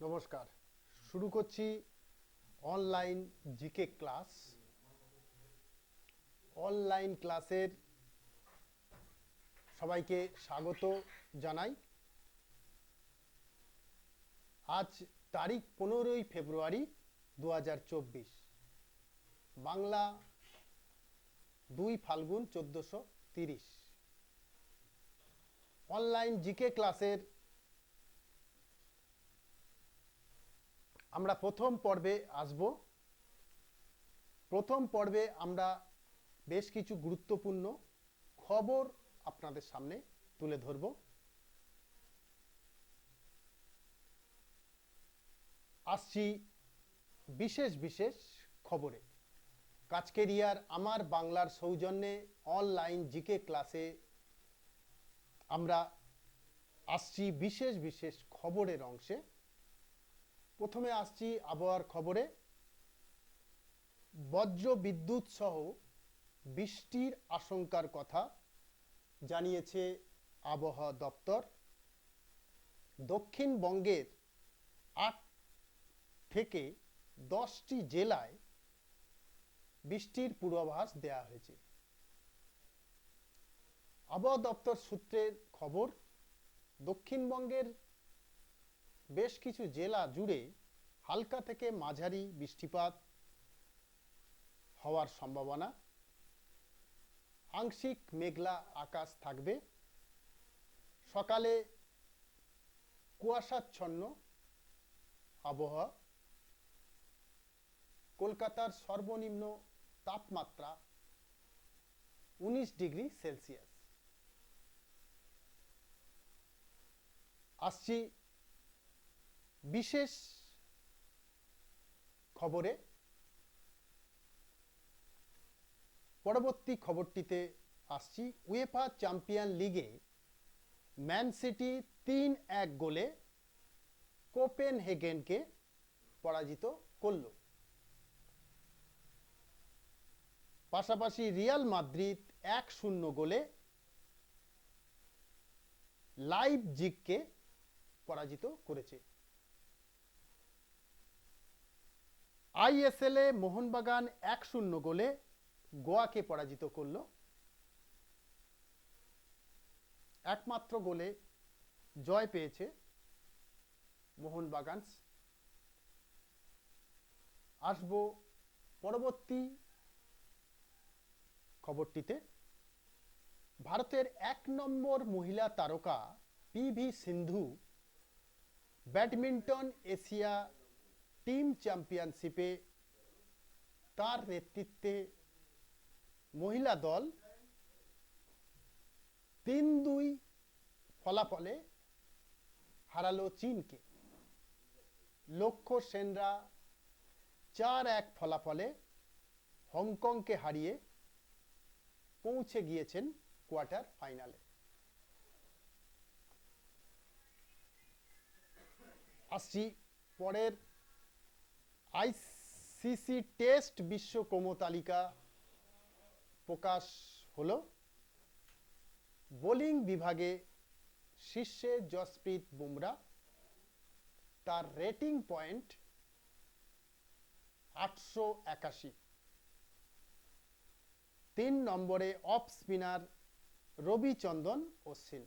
নমস্কার। শুরু করছি অনলাইন জিকে ক্লাস। অনলাইন ক্লাসের সবাইকে স্বাগত জানাই। আজ তারিখ পনেরোই ফেব্রুয়ারি দু হাজার চব্বিশ। বাংলা দুই ফাল্গুন চোদ্দোশো তিরিশ। অনলাইন জিকে ক্লাসের আমরা প্রথম পর্বে আসব। প্রথম পর্বে আমরা বেশ কিছু গুরুত্বপূর্ণ খবর আপনাদের সামনে তুলে ধরব। আসছি বিশেষ বিশেষ খবরে। কাজকেরিয়ার আমার বাংলার সৌজন্যে অনলাইন জিকে ক্লাসে আমরা আসছি বিশেষ বিশেষ খবরের অংশে। প্রথমে আসছি আবহাওয়ার খবরে। বজ্র বিদ্যুৎ সহ বৃষ্টির আশঙ্কার কথা জানিয়েছে আবহাওয়া দপ্তর। দক্ষিণবঙ্গের আট থেকে দশটি জেলায় বৃষ্টির পূর্বাভাস দেয়া হয়েছে। আবহাওয়া দপ্তর সূত্রের খবর, দক্ষিণবঙ্গের বেশ কিছু জেলা জুড়ে হালকা থেকে মাঝারি বৃষ্টিপাত হওয়ার সম্ভাবনা। আংশিক মেঘলা আকাশ থাকবে। সকালে কুয়াশাচ্ছন্ন আবহাওয়া। কলকাতার সর্বনিম্ন তাপমাত্রা উনিশ ডিগ্রি সেলসিয়াস। আসছি বিশেষ খবরে পরবর্তী খবরটিতে আসছি। উয়েফা চ্যাম্পিয়ন লিগে ম্যান সিটি তিন এক গোলে কোপেন হেগেনকে পরাজিত করল। পাশাপাশি রিয়াল মাদ্রিদ এক শূন্য গোলে লাইভ জিগকে পরাজিত করেছে। আইএসএল এ মোহনবাগান এক শূন্য গোলে গোয়াকে পরাজিত করল। একমাত্র গোলে জয় পেয়েছে মোহনবাগান। আসব পরবর্তী খবরটিতে। ভারতের এক নম্বর মহিলা তারকা PV Sindhu badminton Asia team চ্যাম্পিয়নশিপে তার নেতৃত্বে মহিলা দল তিন দুই ফলাফলে হারালো চীনকে। লক্ষ্য সেনরা চার এক ফলাফলে হংকংকে হারিয়ে পৌঁছে গিয়েছেন কোয়ার্টার ফাইনালে। আসছি পরের আইসিসি টেস্ট বিশ্ব তালিকা প্রকাশ হল। বোলিং বিভাগে শীর্ষে জসপ্রীত বুমরা। তার রেটিং পয়েন্ট আটশো একাশি। তিন নম্বরে অফ স্পিনার রবিচন্দন অশ্বিন।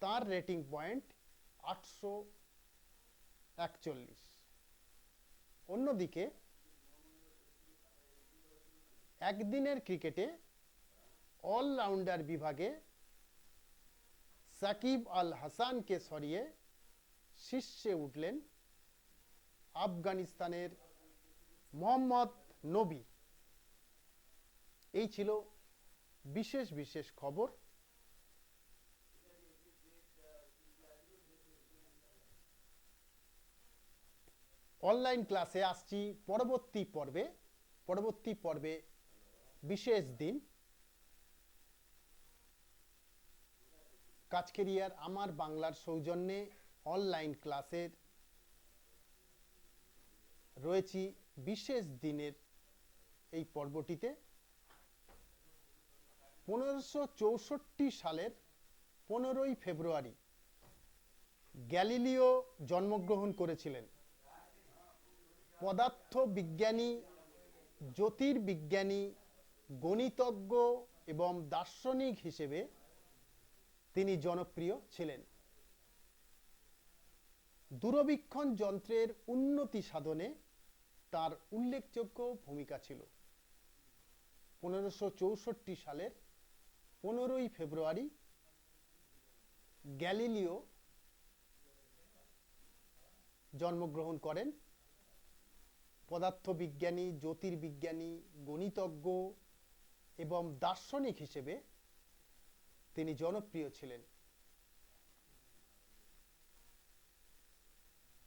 তার রেটিং পয়েন্ট আটশো একচল্লিশ। অন্যদিকে, একদিনের ক্রিকেটে অলরাউন্ডার বিভাগে সাকিব আল হাসানকে সরিয়ে শীর্ষে উঠলেন আফগানিস্তানের মোহাম্মদ নবী। এই ছিল বিশেষ বিশেষ খবর। অনলাইন ক্লাসে আসছি পরবর্তী পর্বে পরবর্তী পর্বে বিশেষ দিন। কাজকেরিয়ার আমার বাংলার সৌজন্যে অনলাইন ক্লাসের রয়েছি বিশেষ দিনের এই পর্বটিতে। পনেরোশো চৌষট্টি সালের পনেরোই ফেব্রুয়ারি গ্যালিলিও জন্মগ্রহণ করেছিলেন। পদার্থ বিজ্ঞানী জ্যোতির্বিজ্ঞানী, গণিতজ্ঞ এবং দার্শনিক হিসেবে তিনি জনপ্রিয় ছিলেন। দূরবীক্ষণ যন্ত্রের উন্নতি সাধনে তার উল্লেখযোগ্য ভূমিকা ছিল। পনেরোশো চৌষট্টি সালের পনেরোই ফেব্রুয়ারি গ্যালিলিও জন্মগ্রহণ করেন। পদার্থবিজ্ঞানী, জ্যোতির্বিজ্ঞানী, গণিতজ্ঞ এবং দার্শনিক হিসেবে তিনি জনপ্রিয় ছিলেন।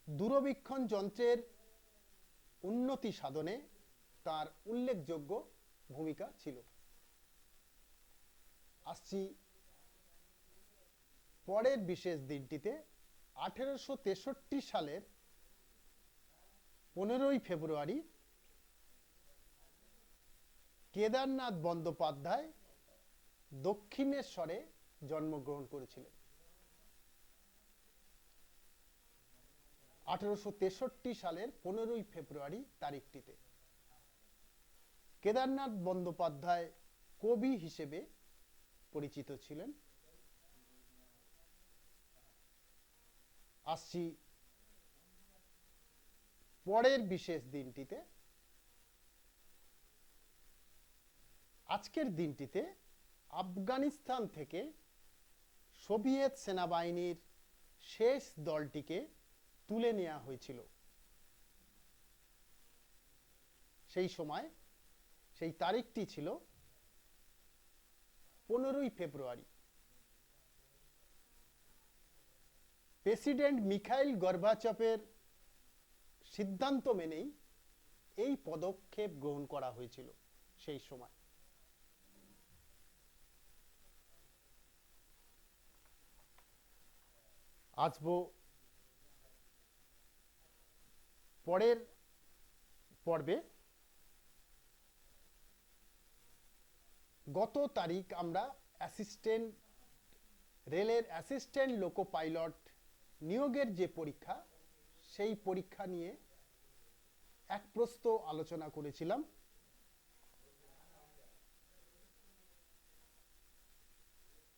দূরবীক্ষণ যন্ত্রের উন্নতি সাধনে তার উল্লেখযোগ্য ভূমিকা ছিল। আসছি পরের বিশেষ দিনটিতে, আঠেরোশো তেষট্টি সালের পনেরোই ফেব্রুয়ারি কেদারনাথ বন্দ্যোপাধ্যায় দক্ষিণেশ্বরে জন্মগ্রহণ করেছিলেন। আঠারোশো তেষট্টি সালের পনেরোই ফেব্রুয়ারি তারিখটিতে কেদারনাথ বন্দ্যোপাধ্যায় কবি হিসেবে পরিচিত ছিলেন। আসছি পরের বিশেষ দিনটিতে, আজকের দিনটিতে আফগানিস্তান থেকে সোভিয়েত সেনাবাহিনীর শেষ দলটিকে তুলে নেওয়া হয়েছিল। সেই সময়, সেই তারিখটি ছিল পনেরোই ফেব্রুয়ারি। প্রেসিডেন্ট মিখাইল গর্বাচপের সিদ্ধান্ত মেনেই এই পদক্ষেপ গ্রহণ করা হয়েছিল সেই সময়। আসব পরের পর্বে। গত তারিখ আমরা অ্যাসিস্ট্যান্ট, রেলের অ্যাসিস্ট্যান্ট লোকো পাইলট নিয়োগের যে পরীক্ষা সেই পরীক্ষা নিয়ে এক প্রস্ত আলোচনা করেছিলাম।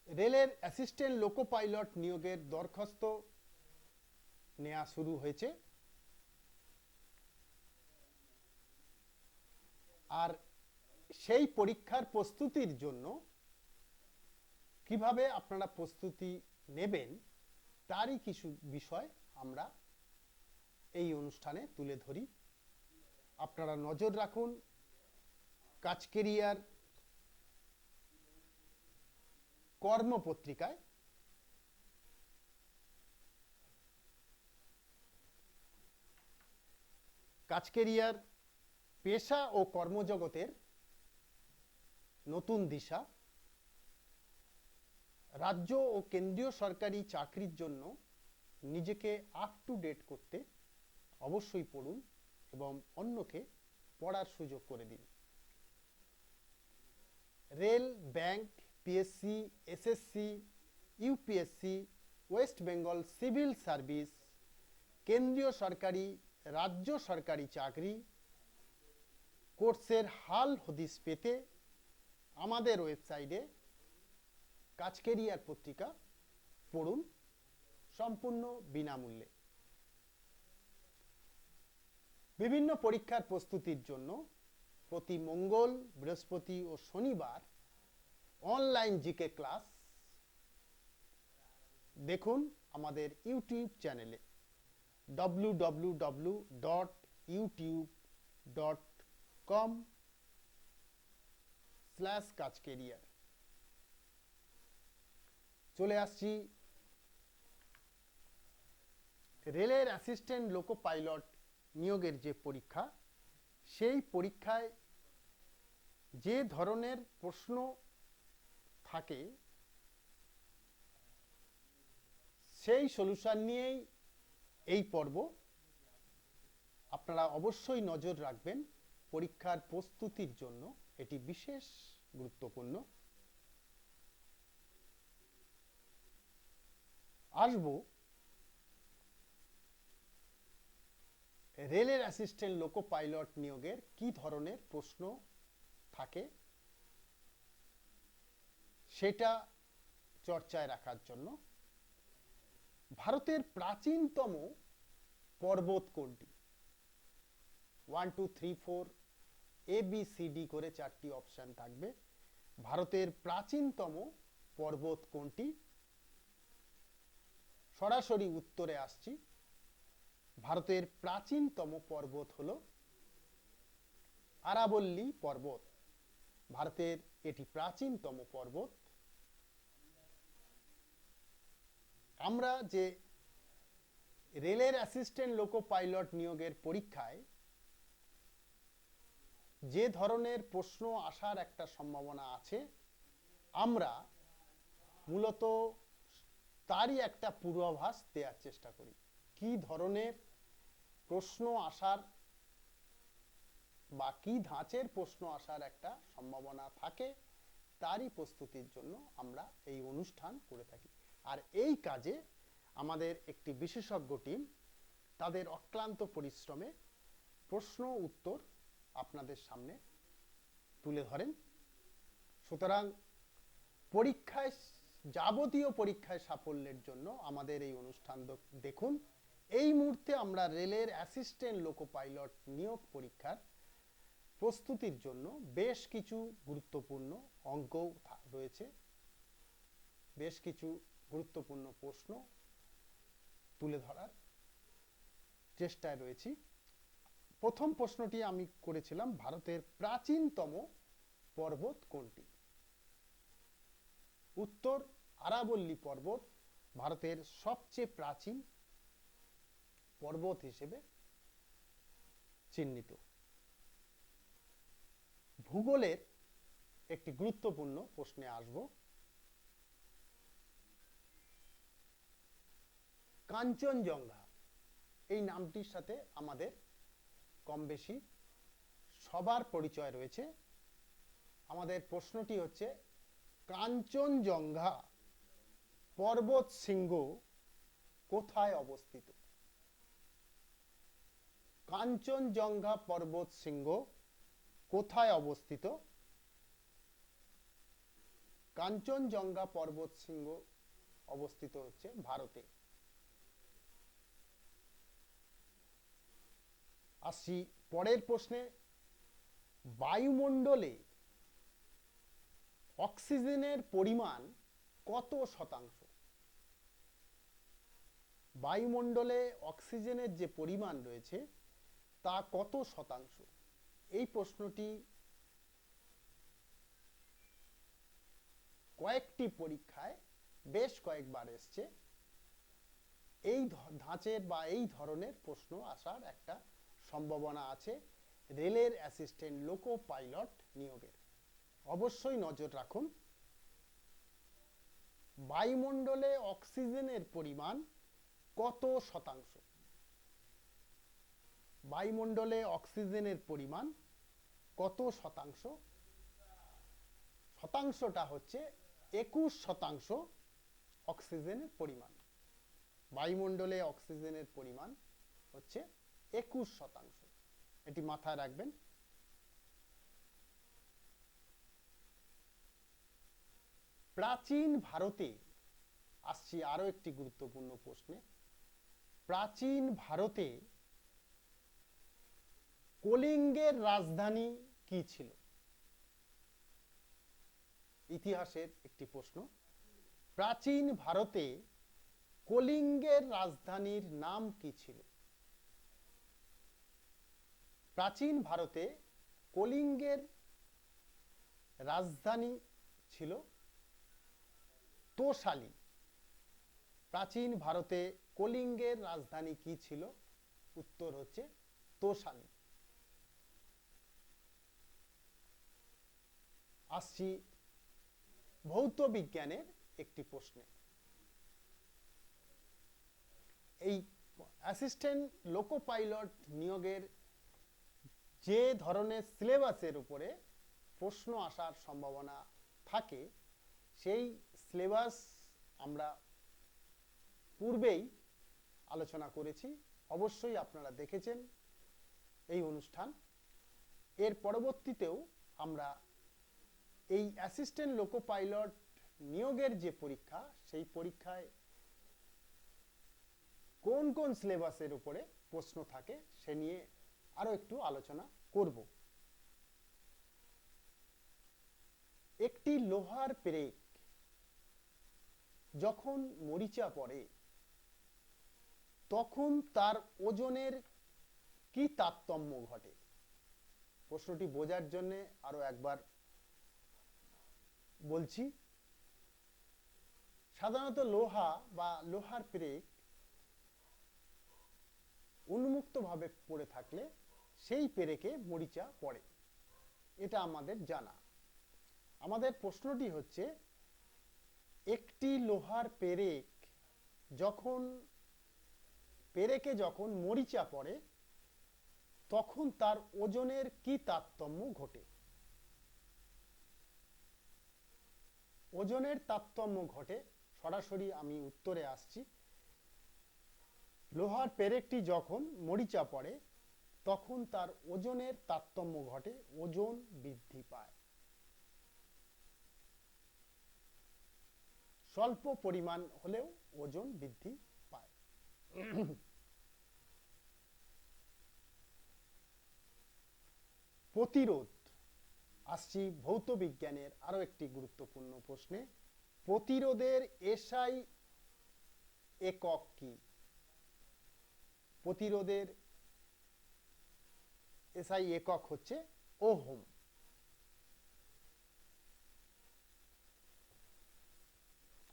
রেলের অ্যাসিস্ট্যান্ট লোকো পাইলট নিয়োগের দরখাস্ত নেওয়া শুরু হয়েছে। আর সেই পরীক্ষার প্রস্তুতির জন্য কীভাবে আপনারা প্রস্তুতি নেবেন, তারই কিছু বিষয় আমরা এই অনুষ্ঠানে তুলে ধরি। আপনারা নজর রাখুন, কাজ কেরিয়ার, কর্মপত্রিকায়। কাজ কেরিয়ার, পেশা ও কর্মজগতের নতুন দিশা। রাজ্য ও কেন্দ্রীয় সরকারি চাকরির জন্য নিজেকে আপ টু ডেট করতে অবশ্যই পড়ুন এবং অন্যকে পড়ার সুযোগ করে দিন। Rail, bank PSC SSC UPSC West Bengal civil service, কেন্দ্রীয় সরকারি, রাজ্য সরকারি চাকরি, কোর্সের হাল হদিস পেতে আমাদের ওয়েবসাইটে কাজ কেরিয়ার পত্রিকা পড়ুন সম্পূর্ণ বিনামূল্যে। বিভিন্ন পরীক্ষার প্রস্তুতির জন্য প্রতি মঙ্গল, বৃহস্পতি ও শনিবার অনলাইন জিকে ক্লাস দেখুন আমাদের ইউটিউব চ্যানেলে W W W dot YouTube dot com slash Kaj career চলে আসছি রেলের অ্যাসিস্ট্যান্ট লোকো পাইলট নিয়োগের যে পরীক্ষা, সেই পরীক্ষায় যে ধরনের প্রশ্ন থাকে, সেই সলিউশন নিয়েই এই পর্ব। আপনারা অবশ্যই নজর রাখবেন পরীক্ষার প্রস্তুতির জন্য, এটি বিশেষ গুরুত্বপূর্ণ। আসব রেলের অ্যাসিস্ট্যান্ট লোকো পাইলট নিয়োগের কি ধরনের প্রশ্ন থাকে? সেটা চর্চায় রাখার জন্য ভারতের প্রাচীনতম পর্বত কোনটি? One two three four A B C D করে চারটি অপশন থাকবে। ভারতের প্রাচীনতম পর্বত কোনটি? সরাসরি উত্তরে আসছি। ভারতের প্রাচীনতম পর্বত হল আরাবল্লী পর্বত। ভারতের এটি প্রাচীনতম পর্বত। আমরা যে রেলের অ্যাসিস্ট্যান্ট লোকো পাইলট নিয়োগের পরীক্ষায় যে ধরনের প্রশ্ন আসার একটা সম্ভাবনা আছে, আমরা মূলত তারই একটা পূর্বাভাস দেওয়ার চেষ্টা করি। কি ধরনের প্রশ্ন আসার বা কি ধাঁচের প্রশ্ন আসার একটা সম্ভাবনা থাকে, তারই প্রস্তুতির জন্য আমরা এই অনুষ্ঠান করে থাকি। আর এই কাজে আমাদের একটি বিশেষজ্ঞ টিম, তাদের অক্লান্ত পরিশ্রমে প্রশ্ন উত্তর আপনাদের সামনে তুলে ধরেন। সুতরাং পরীক্ষায়, যাবতীয় পরীক্ষায় সাফল্যের জন্য আমাদের এই অনুষ্ঠান দেখুন। এই মুহূর্তে আমরা রেলের অ্যাসিস্ট্যান্ট লোকো পাইলট নিয়োগ পরীক্ষার প্রস্তুতির জন্য বেশ কিছু গুরুত্বপূর্ণ অঙ্ক রয়েছে। বেশ কিছু গুরুত্বপূর্ণ প্রশ্ন তুলে ধরার চেষ্টায় রয়েছি। প্রথম প্রশ্নটি আমি করেছিলাম, ভারতের প্রাচীনতম পর্বত কোনটি? উত্তর আরাবল্লী পর্বত, ভারতের সবচেয়ে প্রাচীন পর্বত হিসেবে চিহ্নিত। ভূগোলের একটি গুরুত্বপূর্ণ প্রশ্নে আসব। কাঞ্চনজঙ্ঘা, এই নামটির সাথে আমাদের কম বেশি সবার পরিচয় রয়েছে। আমাদের প্রশ্নটি হচ্ছে, কাঞ্চনজঙ্ঘা পর্বত শৃঙ্গ কোথায় অবস্থিত? কাঞ্চনজঙ্ঘা পর্বত শৃঙ্গ কোথায় অবস্থিত? কাঞ্চনজঙ্ঘা পর্বত শৃঙ্গ অবস্থিত হচ্ছে ভারতে। আসছি পরের প্রশ্নে। বায়ুমণ্ডলে অক্সিজেনের পরিমাণ কত শতাংশ? বায়ুমণ্ডলে অক্সিজেনের যে পরিমাণ রয়েছে তা কত শতাংশ? এই প্রশ্নটি কয়েকটি পরীক্ষায় বেশ কয়েকবার এসছে। এই ধাঁচের বা এই ধরনের প্রশ্ন আসার একটা সম্ভাবনা আছে রেলের অ্যাসিস্ট্যান্ট লোকো পাইলট নিয়োগের। অবশ্যই নজর রাখুন, বায়ুমণ্ডলে অক্সিজেনের পরিমাণ কত শতাংশ? বায়ুমণ্ডলে অক্সিজেনের পরিমাণ কত শতাংশ? শতাংশটা হচ্ছে একুশ শতাংশ অক্সিজেনের পরিমাণ। বায়ুমণ্ডলে অক্সিজেনের পরিমাণ হচ্ছে একুশ শতাংশ। এটি মাথায় রাখবেন। প্রাচীন ভারতে আসছি আরও একটি গুরুত্বপূর্ণ প্রশ্নে। প্রাচীন ভারতে কলিঙ্গের রাজধানী কি ছিল? ইতিহাসের একটি প্রশ্ন। প্রাচীন ভারতে কলিঙ্গের রাজধানীর নাম কি ছিল? প্রাচীন ভারতে কলিঙ্গের রাজধানী ছিল তোষালি প্রাচীন ভারতে কলিঙ্গের রাজধানী কি ছিল? উত্তর হচ্ছে তোষালি আসছি ভৌত বিজ্ঞানের একটি প্রশ্নে। এই অ্যাসিস্ট্যান্ট লোকো পাইলট নিয়োগের যে ধরনের সিলেবাসের উপরে প্রশ্ন আসার সম্ভাবনা থাকে, সেই সিলেবাস আমরা পূর্বেই আলোচনা করেছি। অবশ্যই আপনারা দেখেছেন এই অনুষ্ঠান। এর পরবর্তীতেও আমরা এই অ্যাসিস্ট্যান্ট লোকো পাইলট নিয়োগের যে পরীক্ষা, সেই পরীক্ষায় কোন কোন সিলেবাসের উপরে প্রশ্ন থাকে, সে নিয়ে আরও একটু আলোচনা করব। একটি লোহার পেরেক যখন মরিচা পড়ে, তখন তার ওজনের কি তারতম্য ঘটে? প্রশ্নটি বোঝার জন্য আরও একবার বলছি, সাধারণত লোহা বা লোহার পেরেক উন্মুক্তভাবে পড়ে থাকলে সেই পেরেকে মরিচা পড়ে। এটা আমাদের জানা। আমাদের প্রশ্নটি হচ্ছে, একটি লোহার পেরেক যখন, পেরেকে যখন মরিচা পড়ে, তখন তার ওজনের কি তারতম্য ঘটে? ওজনের তারতম্য ঘটে। সরাসরি আমি উত্তরে আসছি। লোহার পেরেকটি যখন মরিচা পড়ে, তখন তার ওজনের তারতম্য ঘটে, ওজন বৃদ্ধি পায়। স্বল্প পরিমাণ হলেও ওজন বৃদ্ধি পায়। প্রতিরোধ। আসছি ভৌত বিজ্ঞানের আরও একটি গুরুত্বপূর্ণ প্রশ্নে। প্রতিরোধের এসআই একক কি? প্রতিরোধের এসআই একক হচ্ছে ওহম।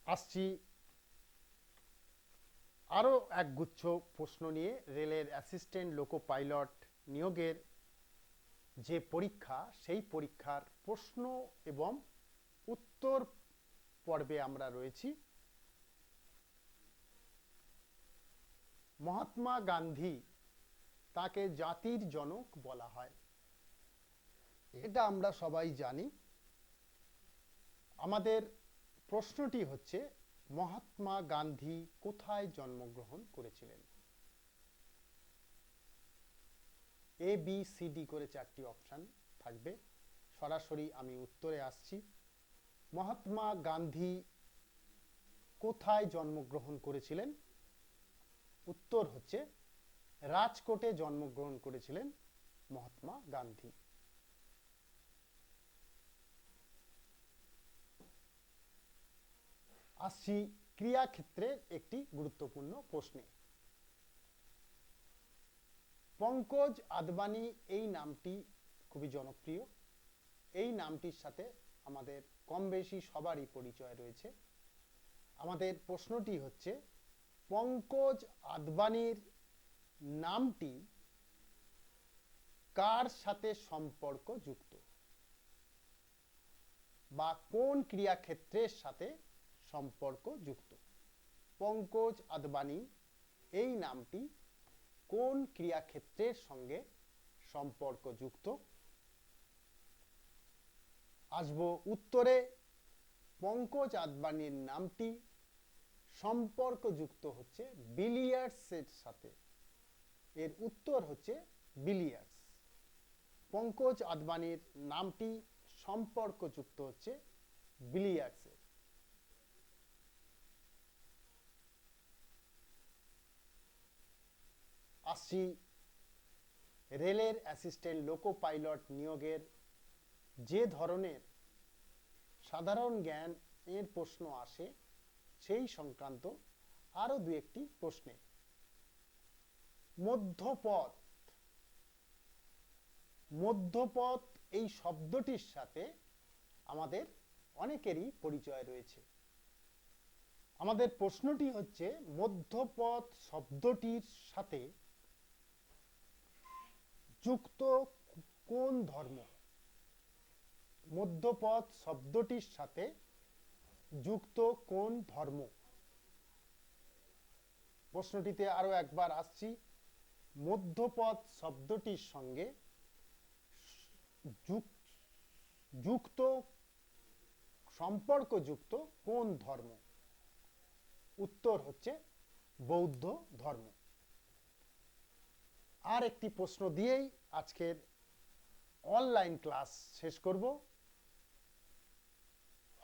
আসছি আরও এক গুচ্ছ প্রশ্ন নিয়ে। রেলের অ্যাসিস্ট্যান্ট, লোকো পাইলট নিয়োগের যে পরীক্ষা, সেই পরীক্ষার প্রশ্ন এবং উত্তর পর্বে আমরা রয়েছি। মহাত্মা গান্ধী তাকে জাতির জনক বলা হয়। এটা আমরা সবাই জানি। আমাদের প্রশ্নটি হচ্ছে, মহাত্মা গান্ধী কোথায় জন্মগ্রহণ করেছিলেন? এ বি সি ডি করে চারটি অপশান থাকবে। সরাসরি আমি উত্তরে আসছি। মহাত্মা গান্ধী কোথায় জন্মগ্রহণ করেছিলেন? উত্তর হচ্ছে, রাজকোটে জন্মগ্রহণ করেছিলেন মহাত্মা গান্ধী। আসছি ক্রিয়াক্ষেত্রের একটি গুরুত্বপূর্ণ প্রশ্নে। পঙ্কজ আদবানি এই নামটি খুবই জনপ্রিয়। এই নামটির সাথে আমাদের কম বেশি সবারই পরিচয় রয়েছে। আমাদের প্রশ্নটি হচ্ছে, পঙ্কজ আদবানির নামটি কার সাথে সম্পর্ক যুক্ত? বা কোন ক্রিয়াক্ষেত্রের সাথে সম্পর্ক যুক্ত? পঙ্কজ আদবানি এই নামটি কোন ক্রিয়াক্ষেত্রের সঙ্গে সম্পর্কযুক্ত? আসব উত্তরে, পঙ্কজ আদবানির নামটি সম্পর্কযুক্ত হচ্ছে বিলিয়ার্ডসের সাথে। এর উত্তর হচ্ছে বিলিয়ার্ডস। পঙ্কজ আদবানির নামটি সম্পর্কযুক্ত হচ্ছে বিলিয়ার্ডসের আসছি রেলের অ্যাসিস্ট্যান্ট লোকো পাইলট নিয়োগের যে ধরনের সাধারণ জ্ঞান এর প্রশ্ন আসে, সেই সংক্রান্ত আরও দু একটি প্রশ্নে। মধ্যপথ। মধ্যপথ এই শব্দটির সাথে আমাদের অনেকেরই পরিচয় রয়েছে। আমাদের প্রশ্নটি হচ্ছে, মধ্যপথ শব্দটির সাথে যুক্ত কোন ধর্ম? মধ্যপথ শব্দটির সাথে যুক্ত কোন ধর্ম? প্রশ্নটিতে আরও একবার আসছি। মধ্যপথ শব্দটির সঙ্গে যুক্ত, সম্পর্কযুক্ত কোন ধর্ম? উত্তর হচ্ছে বৌদ্ধ ধর্ম। আর একটি প্রশ্ন দিয়েই আজকের অনলাইন ক্লাস শেষ করব।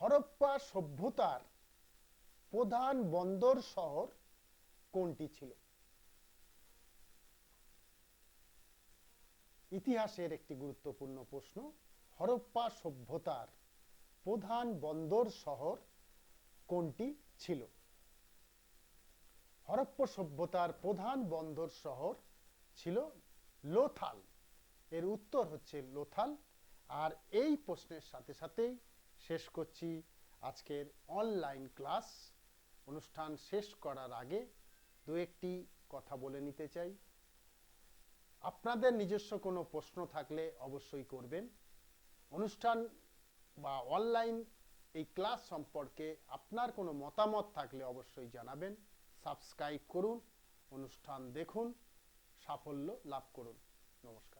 হরপ্পা সভ্যতার প্রধান বন্দর শহর কোনটি ছিল? ইতিহাসের একটি গুরুত্বপূর্ণ প্রশ্ন, হরপ্পা সভ্যতার প্রধান বন্দর শহর কোনটি ছিল? হরপ্পা সভ্যতার প্রধান বন্দর শহর ছিল লোথাল। এর উত্তর হচ্ছে লোথাল। আর এই প্রশ্নের সাথে সাথেই শেষ করছি আজকের অনলাইন ক্লাস অনুষ্ঠান শেষ করার আগে দু একটি কথা বলে নিতে চাই। আপনাদের নিজস্ব কোনো প্রশ্ন থাকলে অবশ্যই করবেন। অনুষ্ঠান বা অনলাইন এই ক্লাস সম্পর্কে আপনার কোনো মতামত থাকলে অবশ্যই জানাবেন। সাবস্ক্রাইব করুন। অনুষ্ঠান দেখুন। সাফল্য লাভ করুন। নমস্কার।